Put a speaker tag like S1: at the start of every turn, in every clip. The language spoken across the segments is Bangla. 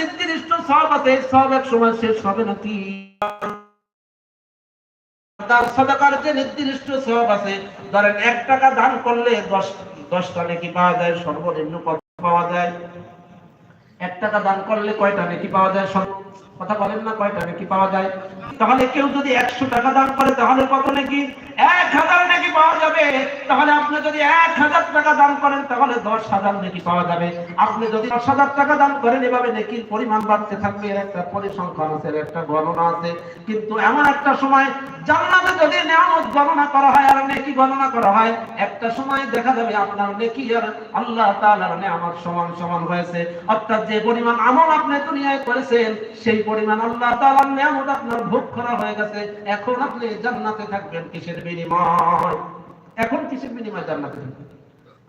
S1: নির্দিষ্ট সব আছে, সব এক সময় শেষ হবে নাকি? তার সদাকার যে নির্দিষ্ট সব আছে, ধরেন এক টাকা দান করলে দশ, দশটা নাকি পাওয়া যায়, সর্বনিম্ন কত পাওয়া যায়? এক টাকা দান করলে কয়টা নাকি পাওয়া যায়? কথা বলেন না কয়টা নাকি পাওয়া যায়? তাহলে কেউ যদি একশো টাকা দান করে, তাহলে কত নাকি? এক হাজার নাকি পাওয়া যাবে। তাহলে আপনি যদি এক হাজার টাকা দান করেন, তাহলে দশ হাজার নাকি পাওয়া যাবে। আপনি যদি দশ হাজার টাকা দান করেন, এভাবে নেকির পরিমাণ বাড়তে থাকবে। এর একটা পরিসংখ্যান আছে, এর একটা গণনা আছে। কিন্তু এমন একটা সময় জান্নাতে যদি নিয়ামত গণনা করা হয়, আর নেকি গণনা করা হয়, একটা সময় দেখা যাবে আপনার নেকি আর আল্লাহ তাআলার নিয়ামত সমান সমান হয়েছে। অর্থাৎ যে পরিমাণ আমল আপনি দুনিয়ায় করেছেন, সেই পরিমাণ আল্লাহ তাআলার নিয়ামত আপনার ভোগ করা হয়ে গেছে, এখন আপনি জান্নাতে থাকবেন কিসের বিনিময়? এখন কিসের বিনিময় জান্নাতে থাকবেন?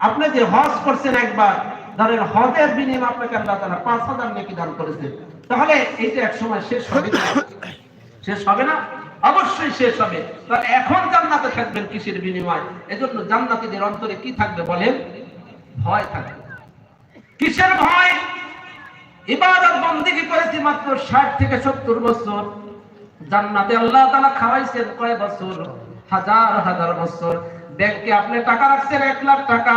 S1: আপনি যে হজ করছেন একবার, ধরেন হজের বিনিময়ে আপনাকে আল্লাহ তাআলা পাঁচ হাজার নেকি দান করেছে। তাহলে এইটা এক সময় শেষ হবে? শেষ হবে না? অবশ্যই শেষ হবে। তাহলে এখন জান্নাতে থাকবেন কিসের বিনিময়? এজন্য জান্নাতীদের অন্তরে কি থাকবে বলেন? ভয় থাকবে। কিসের ভয়? ইবাদত বন্দিগি করেছি মাত্র ষাট থেকে সত্তর বছর। জান্নাতে আল্লাহ তাআলা খাওয়াইছেন কয় বছর? হাজার হাজার বছর। ব্যাংকে আপনি টাকা রাখছেন এক লাখ টাকা।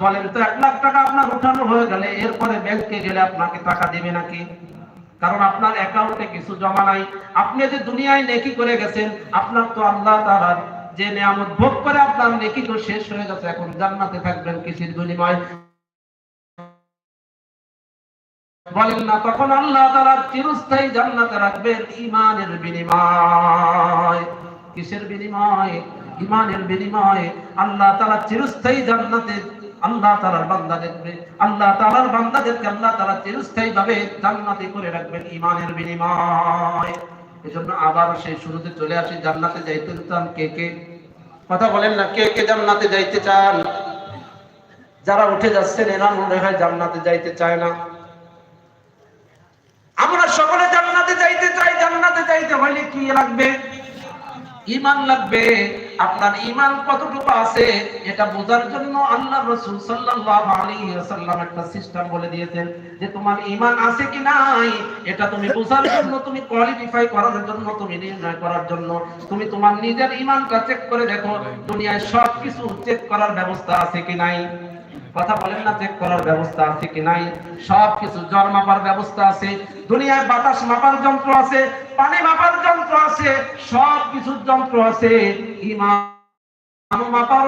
S1: বলেন তো এক লাখ টাকা আপনার উঠানো হয়ে গেলে এরপরে ব্যাংকে গেলে আপনাকে টাকা দিবে নাকি? কারণ আপনার অ্যাকাউন্টে কিছু জমা নাই। আপনি যে দুনিয়ায় নেকি করে গেছেন, আপনার তো আল্লাহ তাআলার যে নিয়ামত ভোগ করে আপনার নেকি তো শেষ হয়ে গেছে। এখন জান্নাতে থাকবেন কিসের বিনিময়। বলেন না, তখন আল্লাহ তাআলা চিরস্থায়ী জান্নাতে রাখবেন ঈমানের বিনিময়। কিসের বিনিময়? ঈমানের বিনিময়। আল্লাহ তাআলা চিরস্থায়ী জান্নাতে আল্লাহ তাআলার বান্দা দেখবে। আল্লাহ তাআলার বান্দাদেরকে আল্লাহ তাআলা চিরস্থায়ী ভাবে জান্নাতে করে রাখবেন ঈমানের বিনিময়। এজন্য আবার সেই শুরুতে চলে আসি, জান্নাতে যাইতে চান কে কে? কথা বলেন না, কে কে জান্নাতে যাইতে চান? যারা উঠে যাচ্ছেন, এরা মনে হয় জান্নাতে যাইতে চায় না। সকলে জান্নাতে যাইতে চাই জান্নাতে যাইতে হলে কি লাগবে? ইমান লাগবে। আপনার ঈমান কতটুকু আছে, এটা বোঝার জন্য আল্লাহ রাসূল সাল্লাল্লাহু আলাইহি ওয়াসাল্লাম একটা সিস্টেম বলে দিয়েছেন যে তোমার ঈমান আছে কি নাই, এটা তুমি বোঝার জন্য, তুমি কোয়ালিফাই করার জন্য, তুমি নির্ণয় করার জন্য, তুমি তোমার নিজের ঈমানটা চেক করে দেখো, দুনিয়ায় সব কিছু চেক করার ব্যবস্থা আছে কি নাই। কথা বলেন না চেক করার ব্যবস্থা আছে কি নাই। সব কিছু জ্বর মাপার ব্যবস্থা আছে, দুনিয়ায় বাতাস মাপার যন্ত্র আছে, পানি মাপার যন্ত্র আছে সব কিছুর যন্ত্র আছে। ইমান মাপার